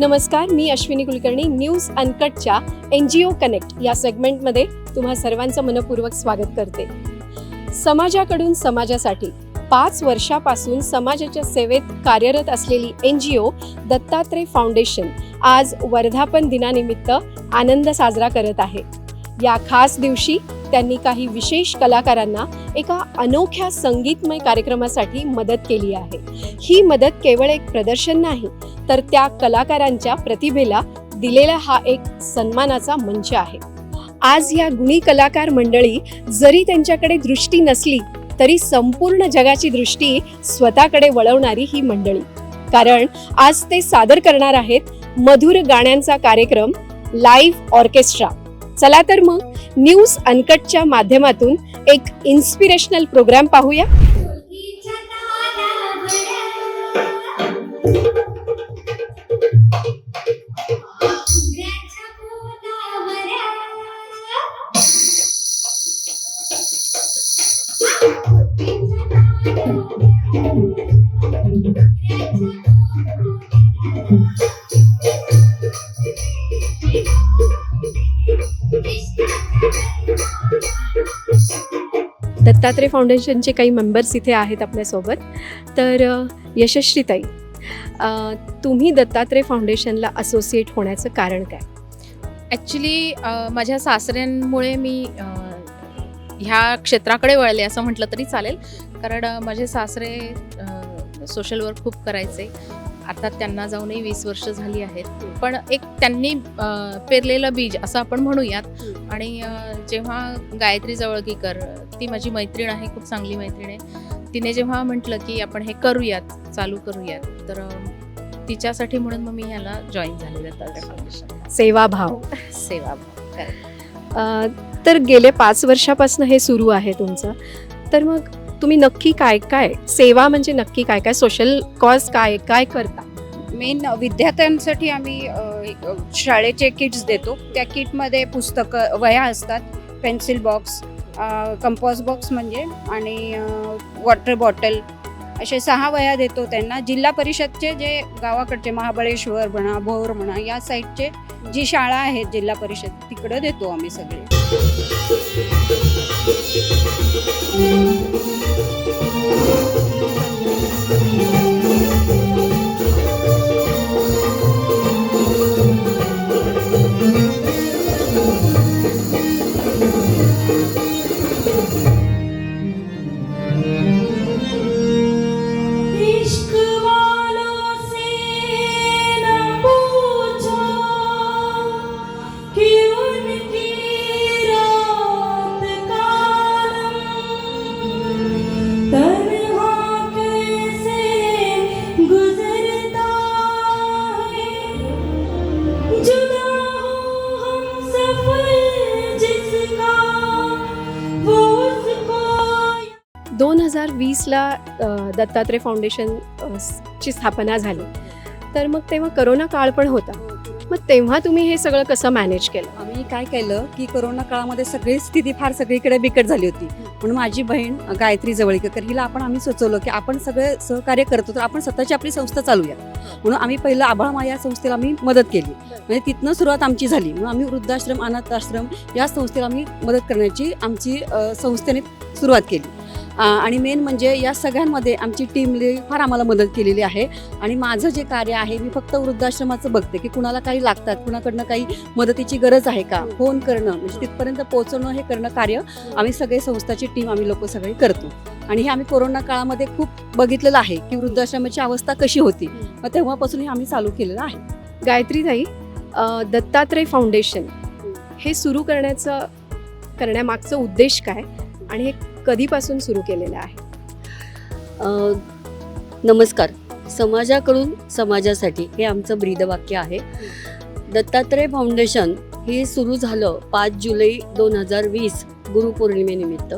नमस्कार मी अश्विनी कुलकर्णी न्यूज अनकटच्या एन जी ओ कनेक्ट या सेगमेंटमध्ये तुम्हा सर्वांचं मनपूर्वक स्वागत करते. समाजाकडून समाजासाठी पाच वर्षापासून समाजाच्या सेवेत कार्यरत असलेली N G O Dattatray foundation आज वर्धापन दिनानिमित्त आनंद साजरा करत आहे. या खास दिवशी त्यांनी काही विशेष कलाकारांना एका अनोख्या संगीतमय कार्यक्रमासाठी मदत केली आहे. ही मदत केवळ एक प्रदर्शन नाही तर त्या कलाकारांच्या प्रतिभेला दिलेला हा एक सन्मानाचा मंच आहे. आज या गुणी कलाकार मंडळी जरी त्यांच्याकडे दृष्टी नसली तरी संपूर्ण जगाची दृष्टी स्वतःकडे वळवणारी ही मंडळी. कारण आज ते सादर करणार आहेत मधुर गाण्यांचा कार्यक्रम लाईव्ह ऑर्केस्ट्रा. चला तर मग न्यूज अनकटच्या माध्यमातून एक इन्स्पिरेशनल प्रोग्राम पाहूया. दत्तात्रय फाउंडेशनचे काही मेंबर्स इथे आहेत आपल्यासोबत. तर यशस्वीताई तुम्ही दत्तात्रय फाउंडेशनला असोसिएट होण्याचं कारण काय? ॲक्च्युली माझ्या सासऱ्यांमुळे मी ह्या क्षेत्राकडे वळले असं म्हटलं तरी चालेल. कारण माझे सासरे सोशल वर्क खूप करायचे. आता त्यांना जाऊनही वीस वर्ष झाली आहेत. पण एक त्यांनी पेरलेलं बीज असं आपण म्हणूयात. आणि जेव्हा गायत्री जवळगीकर ती माझी मैत्रीण आहे खूप चांगली मैत्रीण आहे. तिने जेव्हा म्हटलं की आपण हे करूयात चालू करूयात तर तिच्यासाठी म्हणून मग मी ह्याला जॉईन झाले दत्तात्रय फाउंडेशन सेवाभाव. सेवा अ, तर गेले पाच वर्षापासून हे सुरू आहे तुमचं. तर मग तुम्ही नक्की काय काय? सेवा म्हणजे नक्की काय काय? सोशल कॉज काय काय करता? मेन विद्यार्थ्यांसाठी आम्ही एक, शाळेचे किट्स देतो. त्या किटमध्ये पुस्तकं वह्या असतात. पेन्सिल बॉक्स कंपॉस बॉक्स म्हणजे आणि वॉटर बॉटल असे सहा वह्या देतो त्यांना. जिल्हा परिषदचे जे गावाकडचे महाबळेश्वर म्हणा भोर म्हणा या साईडचे जी शाळा आहे जिल्हा परिषद तिकडं देतो आम्ही सगळे. इश्क हजार वीसला दत्तात्रय फाउंडेशन ची स्थापना झाली. तर मग तेव्हा करोना काळ पण होता. मग तेव्हा तुम्ही हे सगळं कसं मॅनेज केलं? आम्ही काय केलं की करोना काळामध्ये सगळी स्थिती फार सगळीकडे बिकट झाली होती. म्हणून माझी बहीण गायत्री जवळीकर हिला आपण आम्ही सुचवलं की आपण सगळे सहकार्य करतो तर आपण स्वतःची आपली संस्था चालूया. म्हणून आम्ही पहिलं आभाळमा या संस्थेला आम्ही मदत केली. म्हणजे तिथनं सुरुवात आमची झाली. म्हणून आम्ही वृद्धाश्रम अनाथ आश्रम या संस्थेला आम्ही मदत करण्याची आमची संस्थेने सुरुवात केली. आणि मेन म्हणजे या सगळ्यांमध्ये आमची टीमने फार आम्हाला मदत केलेली आहे. आणि माझं जे कार्य आहे मी फक्त वृद्धाश्रमाचं बघते की कुणाला काही लागतात कुणाकडनं काही मदतीची गरज आहे का? फोन करणं म्हणजे तिथपर्यंत पोहोचवणं हे करणं कार्य आम्ही सगळे संस्थाची टीम आम्ही लोक सगळे करतो. आणि हे आम्ही कोरोना काळामध्ये खूप बघितलेलं आहे की वृद्धाश्रमाची अवस्था कशी होती. मग तेव्हापासून हे आम्ही चालू केलेलं आहे. गायत्रीताई अ, दत्तात्रय फाउंडेशन हे सुरू करण्याचं करण्यामागचं उद्देश काय? आणि हे कधीपासून सुरू केलेलं आहे? नमस्कार. समाजाकडून समाजासाठी हे आमचं ब्रीदवाक्य आहे. दत्तात्रय फाउंडेशन हे सुरू झालं पाच जुलै दोन हजार वीस गुरुपौर्णिमेनिमित्त.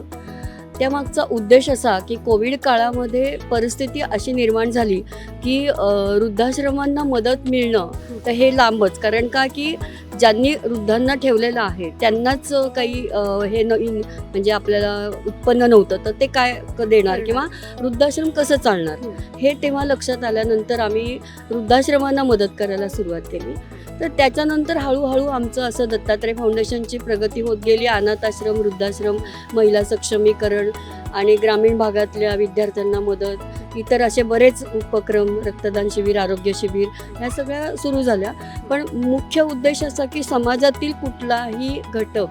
त्यामागचा उद्देश असा की कोविड काळामध्ये परिस्थिती अशी निर्माण झाली की वृद्धाश्रमांना मदत मिळणं तर हे लांबच. कारण का की ज्यांनी वृद्धांना ठेवलेलं आहे त्यांनाच काही हे न इन- म्हणजे आपल्याला उत्पन्न नव्हतं तर ते काय क- देणार? किंवा वृद्धाश्रम कसं चालणार? हे. तेव्हा लक्षात आल्यानंतर आम्ही वृद्धाश्रमांना मदत करायला सुरुवात केली. तर त्याच्यानंतर हळूहळू आमचं असं दत्तात्रय फाउंडेशनची प्रगती होत गेली. अनाथ आश्रम वृद्धाश्रम महिला सक्षमीकरण आणि ग्रामीण भागातल्या विद्यार्थ्यांना मदत इतर असे बरेच उपक्रम रक्तदान शिबिर आरोग्य शिबिर ह्या सगळ्या सुरू झाल्या. पण मुख्य उद्देश असा की समाजातील कुठलाही घटक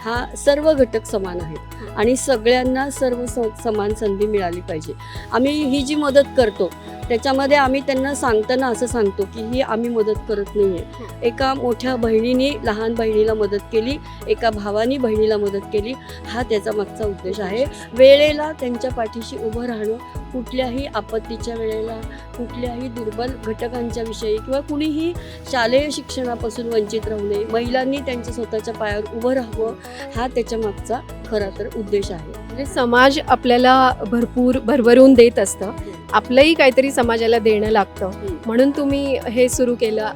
हा सर्व घटक समान आहेत. आणि सगळ्यांना सर्व स समान संधी मिळाली पाहिजे. आम्ही ही जी मदत करतो त्याच्यामध्ये आम्ही त्यांना सांगताना असं सांगतो की ही आम्ही मदत करत नाही आहे एका मोठ्या बहिणीने लहान बहिणीला मदत केली एका भावानी बहिणीला मदत केली हा त्याचा मागचा उद्देश आहे. वेळेला त्यांच्या पाठीशी उभं राहणं कुठल्याही आपत्तीच्या वेळेला कुठल्याही दुर्बल घटकांच्या विषयी किंवा कुणीही शालेय शिक्षणापासून वंचित राहू नये. महिलांनी त्यांच्या स्वतःच्या पायावर उभं राहावं हा त्याच्या मागचा खरा तर उद्देश आहे. म्हणजे समाज आपल्याला भरपूर भरभरून देत असतं. आपलंही काहीतरी समाजाला देणं लागतं. म्हणून तुम्ही हे सुरू केलं.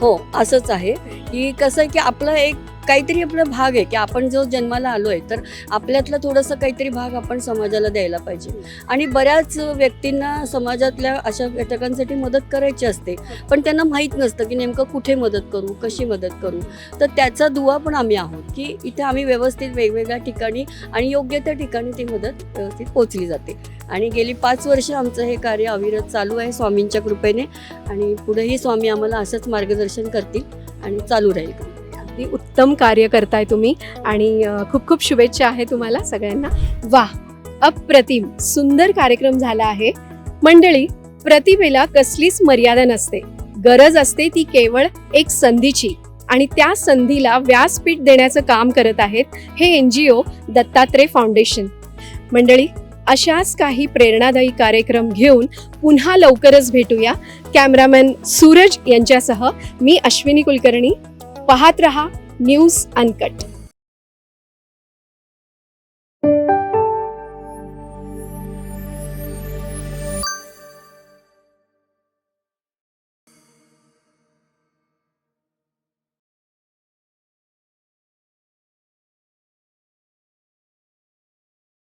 हो असंच आहे. की कसं आहे की आपलं एक काहीतरी आपला भाग आहे की आपण जो जन्माला आलो आहे तर आपल्यातलं थोडंसं काहीतरी भाग आपण समाजाला द्यायला पाहिजे. आणि बऱ्याच व्यक्तींना समाजातल्या अशा घटकांसाठी मदत करायची असते पण त्यांना माहीत नसतं की नेमकं कुठे मदत करू कशी मदत करू. तर त्याचा दुवा पण आम्ही आहोत की इथे आम्ही व्यवस्थित वेगवेगळ्या ठिकाणी आणि योग्य त्या ठिकाणी ती मदत व्यवस्थित पोचली जाते. आणि गेली पाच वर्ष आमचं हे कार्य अविरत चालू आहे स्वामींच्या कृपेने आणि पुढेही स्वामी आम्हाला असंच मार्गदर्शन करतील आणि चालू राहील. अगदी उत्तम कार्य करताय तुम्ही. आणि खूप खूप शुभेच्छा आहे तुम्हाला सगळ्यांना. वा अप्रतिम सुंदर कार्यक्रम झाला आहे. मंडळी प्रतिभेला कसलीच मर्यादा नसते. गरज असते ती केवळ एक संधीची. आणि त्या संधीला व्यासपीठ देण्याचं काम करत आहेत हे N G O Dattatray foundation. मंडळी अशाच काही प्रेरणादायी कार्यक्रम घेऊन पुन्हा लवकरच भेटूया. कॅमेरामॅन सूरज यांच्यासह मी अश्विनी कुलकर्णी. पाहत रहा न्यूज अनकट.